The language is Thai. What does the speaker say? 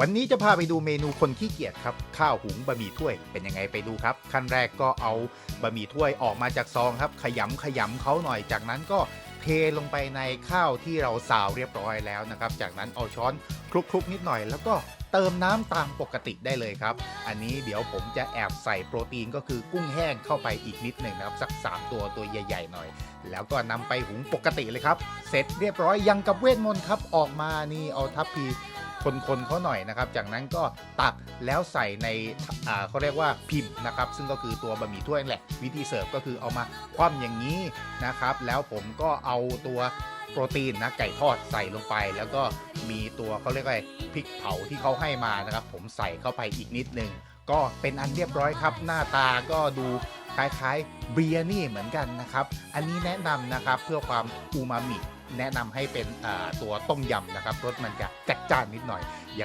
วันนี้จะพาไปดูเมนูคนขี้เกียจครับ ข้าวหุงบะหมี่ถ้วยเป็นยังไงไปดูครับ ขั้นแรกก็เอาบะหมี่ถ้วยออกมาจากซองครับ ขยำขยำเขาหน่อยจากนั้นก็เทลงไปในข้าวที่เราซาวเรียบร้อยแล้วนะครับ จากนั้นเอาช้อนคลุกๆนิดหน่อย แล้วก็เติมน้ำตามปกติได้เลยครับ อันนี้เดี๋ยวผมจะแอบใส่โปรตีนก็คือกุ้งแห้งเข้าไปอีกนิดหนึ่งนะครับ สัก 3 ตัวตัวใหญ่ๆหน่อย แล้วก็นำไปหุงปกติเลยครับ เสร็จเรียบร้อยยังกับเวทมนต์ครับ ออกมานี่เอาทัพพี คนๆเขาหน่อยนะครับ จากนั้นก็ตักแล้วใส่ในเขาเรียกว่าพิมพ์นะครับ ซึ่งก็คือตัวบะหมี่ถ้วยแหละ วิธีเสิร์ฟก็คือเอามาคว่ำอย่างนี้นะครับ แล้วผมก็เอาตัวโปรตีนนะไก่ทอดใส่ลงไป แล้วก็มีตัวเขาเรียกว่าพริกเผาที่เขาให้มานะครับ ผมใส่เข้าไปอีกนิดนึงก็เป็นอันเรียบร้อยครับ หน้าตาก็ดู คล้ายๆเบียร์นี่เหมือนกันนะครับ อันนี้แนะนำนะครับเพื่อความอูมามิ แนะนำให้เป็นตัวต้มยำนะครับรสมันจะจัดจ้านนิดหน่อยยัง